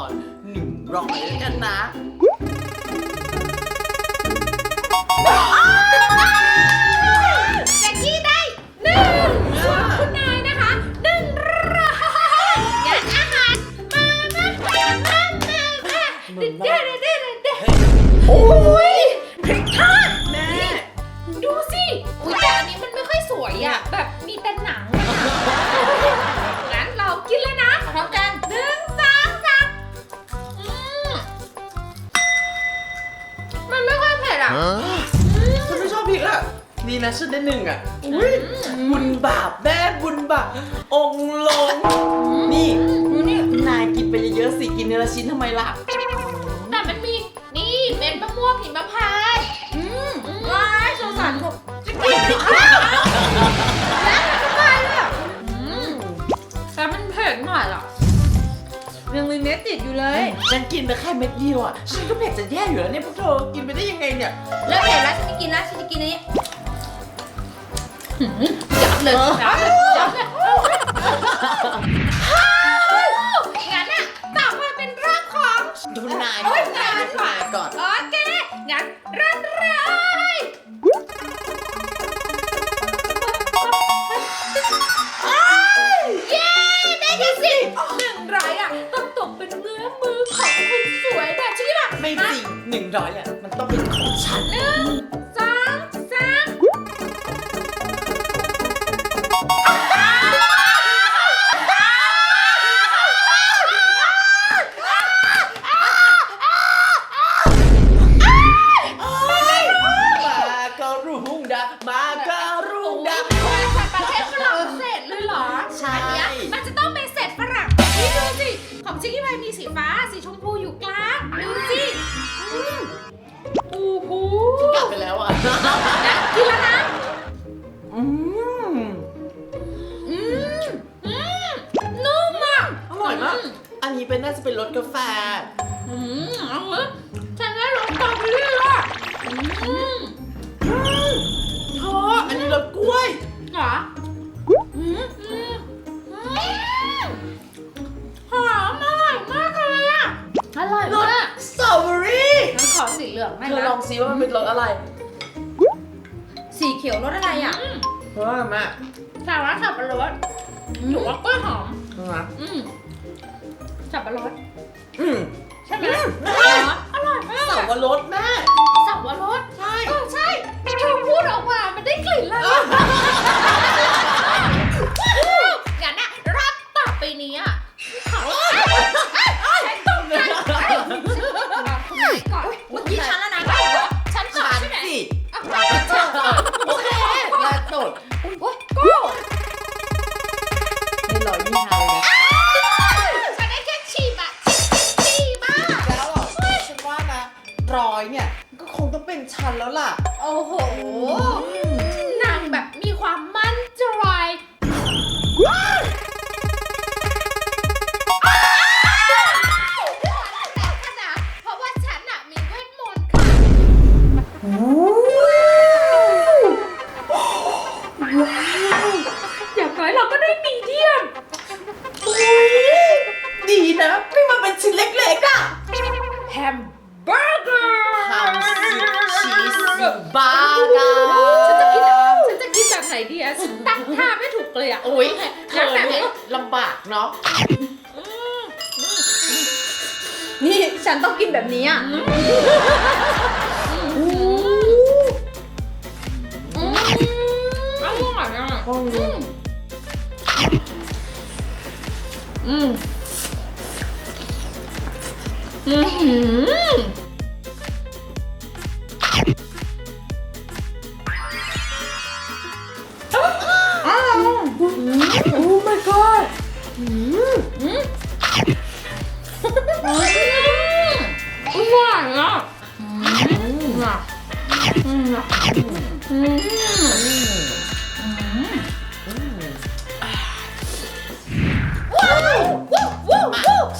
อหนึ่งร้อยแล้วกันนะ ดีนะฉันได้หนึ่งอะอุ้ยบุญบาปแม่บุญบาปองค์ลง นี่นี่นายกินไปเยอะๆสิกินเนื้อละชิ้นทำไมล่ะ แต่มันมีนี่เม็ดมะม่วงหิมพานต์อืมว้ายสงสารผมจะกินแล้วทำไมอะอืมแต่มันเผ็ดหน่อยอะยังมีเม็ดติดอยู่เลย ฉันกินไปแค่เม็ดเดียวอะ ฉันก็เผ็ดจะแย่อยู่แล้วเนี่ยพวกเธอ กินไปได้ยังไงเนี่ยเลิกเผ็ดแล้วฉันไม่กินแล้วฉันจะกินอันนี้หืม ยับเลยยับเลยยับเลยฮ่าวงั้นน่ะต่อมาเป็นเรื่องของดูนายโอ๊ยนายนายดูนายก่อน โอเค งั้นเริ่มเลยเย้ได้กันสิหนึ่งร้อยอะต้องตกเป็นเงื้อมือของคนสวยแบบนี้ป่ะไม่จริงหนึ่งร้อยอะมันต้องเป็นของฉันหนึ่งสอง นะกินแล้วนะอืมอืมอืมนุ่มอะอร่อยมาก อันนี้เป็นน่าจะเป็นรสกาแฟ อืมเอาเว้ยฉันได้รสสตรอเบอรี่อะอืมอืมเธออันนี้รสกล้วย เหรออืมอืมอืมหอมอร่อยมากเลยอะอร่อยรสมากสตรอเบอรี่ งั้นขอสีเหลืองให้เธอนะลองซิว่ามันเป็นรสอะไร สีเขียวรสอะไรอะ เพราะว่าแม่แต่ว่าสับปะรดหนูว่ากล้วยหอม นะอืมสับปะรดอืมใช่ไหมอืมเหรออร่อยมากสับปะรดแม่สับปะรดใช่ เออใช่เธอพูดออกมามันได้กลิ่นเลย ล้วล่ะ โอ้โห เนาะนี่ฉันต้องกินแบบนี้อะอืมอร่อยอะอืมอืม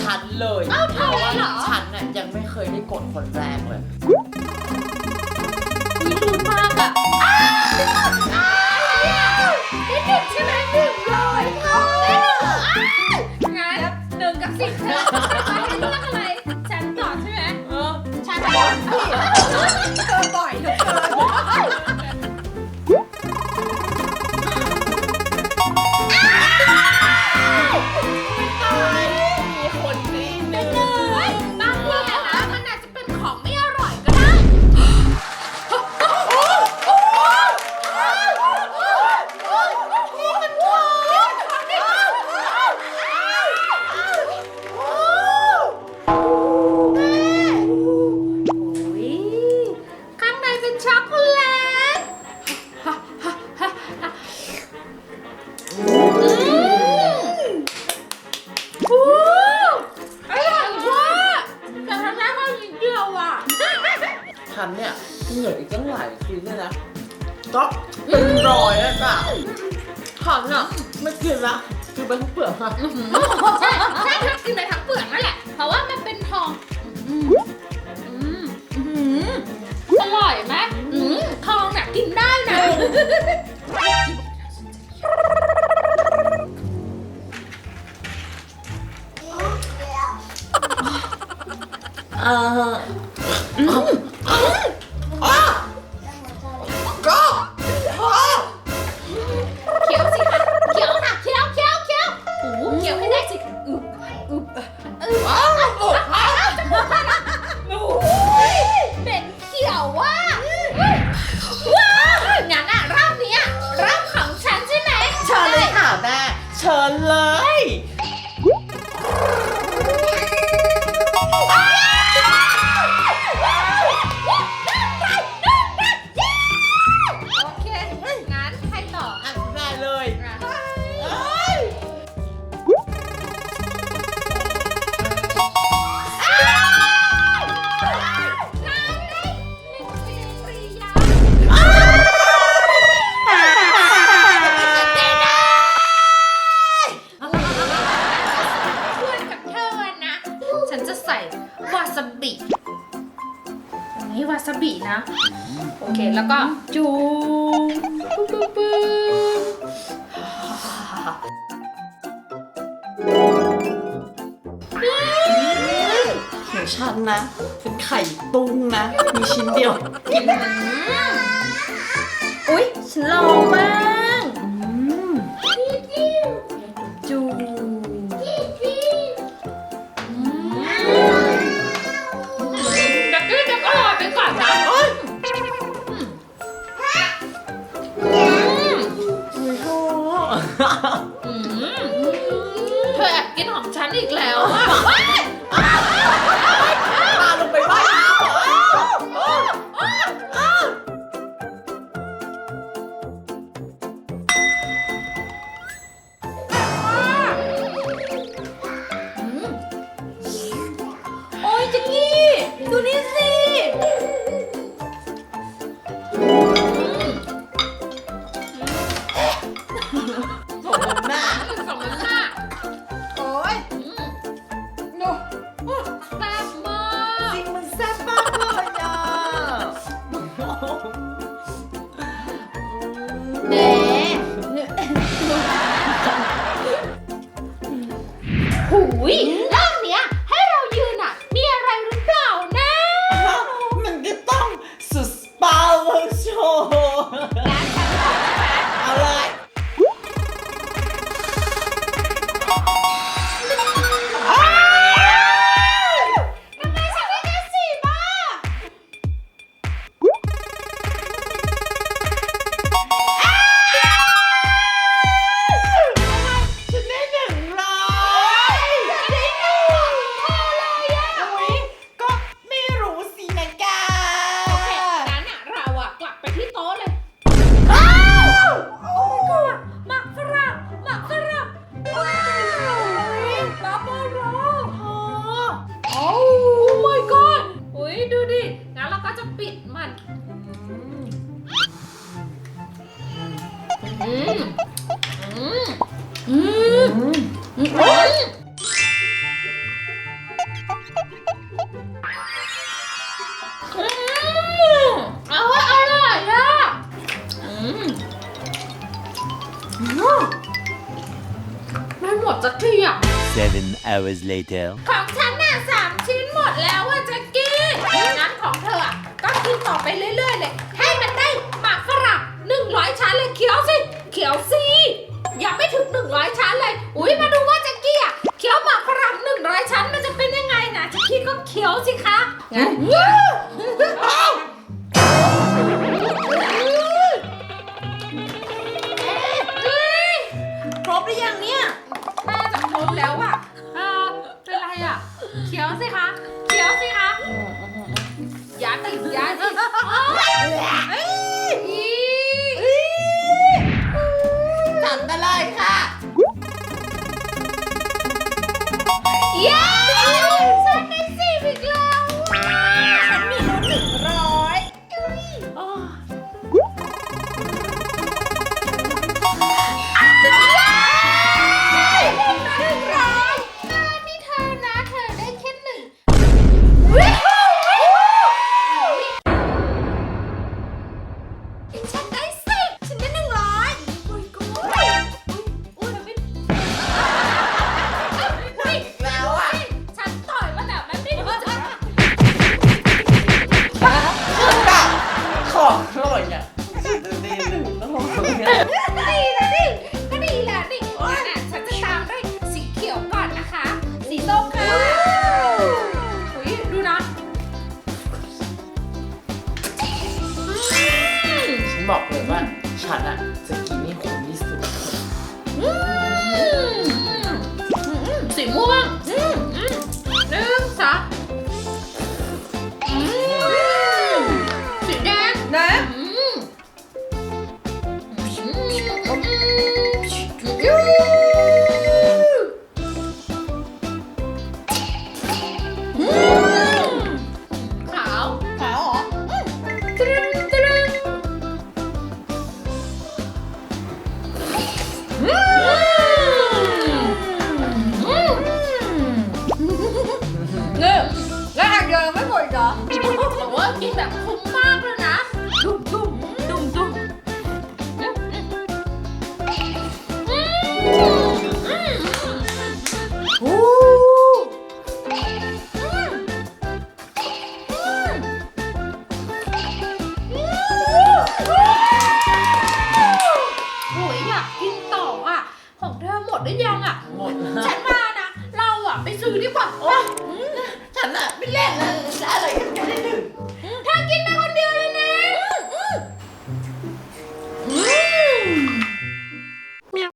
ฉันเลยเอาเธอเลยเหรอ ฉันน่ะยังไม่เคยได้กดคนแรกเลย มีลุ้นมากอะได้เด็กใช่ไหมายชิ้นเนี่ยนะก็เป็นรอยแล้วจ้ะหอมเนาะไม่กินละคือไปทั้งเปลือกอะใช่ใช่ครับกินไปทั้งเปลือกนั่นแหละ เพราะว่ามันเป็นทองอืมอืมอืมอร่อยไหมอืมทองเนี่ยกินได้นะเออ เชิญเลย ฉันนะ เป็นไข่ตุ้งนะ มีชิ้นเดียวกินนะอุ๊ยฉันลองบ้างจูจะกินจะก็รอไปก่อนนะไม่ชอบเธอแอบกินของฉันอีกแล้วอะ hours later. ของฉันน่ะสามชิ้นหมดแล้วอะแจ็กกี้งั้นของเธออะก็กินต่อไปเรื่อยๆเลย ให้มันได้หมากฝรั่งหนึ่งร้อยชั้นเลยเขียวสิเขียวสิยังไม่ถึงหนึ่งร้อยชั้นเลย อุ้ยมาดูว่าแจ็กกี้อะเขียวหมากฝรั่งหนึ่งร้อยชั้นมันจะเป็นยังไงนะแจ็กกี้ก็เขียวสิคะงั้นครบหรือยังเนี่ยน่าจะครบแล้วอะ จัดไปเลยค่ะ เย้ เดียวยังไม่หมดอีกเหรอบอกว่ากินแบบคุ้ม